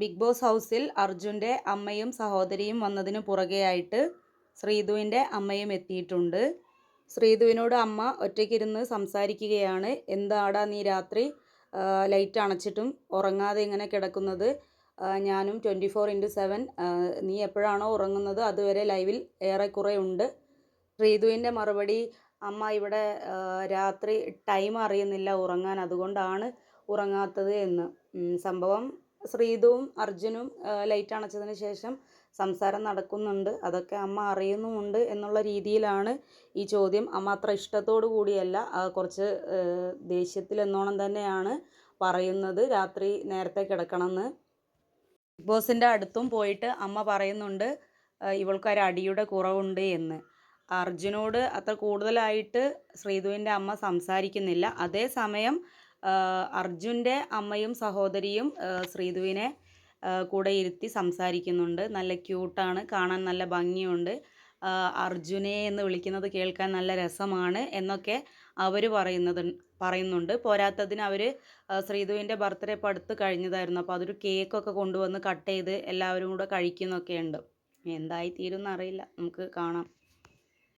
Big boss ഹൗസിൽ അർജുന്റെ അമ്മയും സഹോദരിയും വന്നതിന് പുറകെയായിട്ട് ശ്രീധുവിന്റെ അമ്മയും എത്തിയിട്ടുണ്ട്. ശ്രീധുവിനോട് അമ്മ ഒറ്റയ്ക്കിരുന്ന് സംസാരിക്കുകയാണ്. എന്താടാ നീ രാത്രി? ലൈറ്റ് അണച്ചിട്ടും ഉറങ്ങാതെ ഇങ്ങനെ കിടക്കുന്നത്. ഞാനും ട്വന്റി ഫോർ ഇന്റു സെവൻ. നീ എപ്പോഴാണോ ഉറങ്ങുന്നത് അതുവരെ ലൈവിൽ ഏറെക്കുറെ ഉണ്ട്. ശ്രീധുവിന്റെ മറുപടി അമ്മ ഇവിടെ രാത്രി ടൈം അറിയുന്നില്ല ഉറങ്ങാൻ അതുകൊണ്ടാണ് ഉറങ്ങാത്തത് എന്ന്. സംഭവം ശ്രീധുവും അർജുനും ലൈറ്റ് അണച്ചതിന് ശേഷം സംസാരം നടക്കുന്നുണ്ട്. അതൊക്കെ അമ്മ അറിയുന്നുമുണ്ട് എന്നുള്ള രീതിയിലാണ് ഈ ചോദ്യം. അമ്മ അത്ര ഇഷ്ടത്തോടു കൂടിയല്ല കുറച്ച് ദേഷ്യത്തിലെന്നോണം തന്നെയാണ് പറയുന്നത്. രാത്രി നേരത്തെ കിടക്കണമെന്ന്. ബിഗ് ബോസിന്റെ അടുത്തും പോയിട്ട് അമ്മ പറയുന്നുണ്ട് ഇവൾക്കൊരു അടിയുടെ കുറവുണ്ട് എന്ന്. അർജുനോട് അത്ര കൂടുതലായിട്ട് ശ്രീധുവിന്റെ അമ്മ സംസാരിക്കുന്നില്ല. അതേസമയം അർജുന്റെ അമ്മയും സഹോദരിയും ശ്രീധുവിനെ കൂടെ ഇരുത്തി സംസാരിക്കുന്നുണ്ട്. നല്ല ക്യൂട്ടാണ് കാണാൻ നല്ല ഭംഗിയുണ്ട്. അർജുനെ എന്ന് വിളിക്കുന്നത് കേൾക്കാൻ നല്ല രസമാണ് എന്നൊക്കെ അവർ പറയുന്നത് പറയുന്നുണ്ട്. പോരാത്തതിന് അവർ ശ്രീധുവിന്റെ ബർത്ത്ഡേ ഇപ്പോൾ അടുത്ത് കഴിഞ്ഞതായിരുന്നു. അപ്പോൾ അതൊരു കേക്കൊക്കെ കൊണ്ടുവന്ന് കട്ട് ചെയ്ത് എല്ലാവരും കൂടെ കഴിക്കുന്നൊക്കെ ഉണ്ട് എന്തായി തീരുമെന്നറിയില്ല നമുക്ക് കാണാം.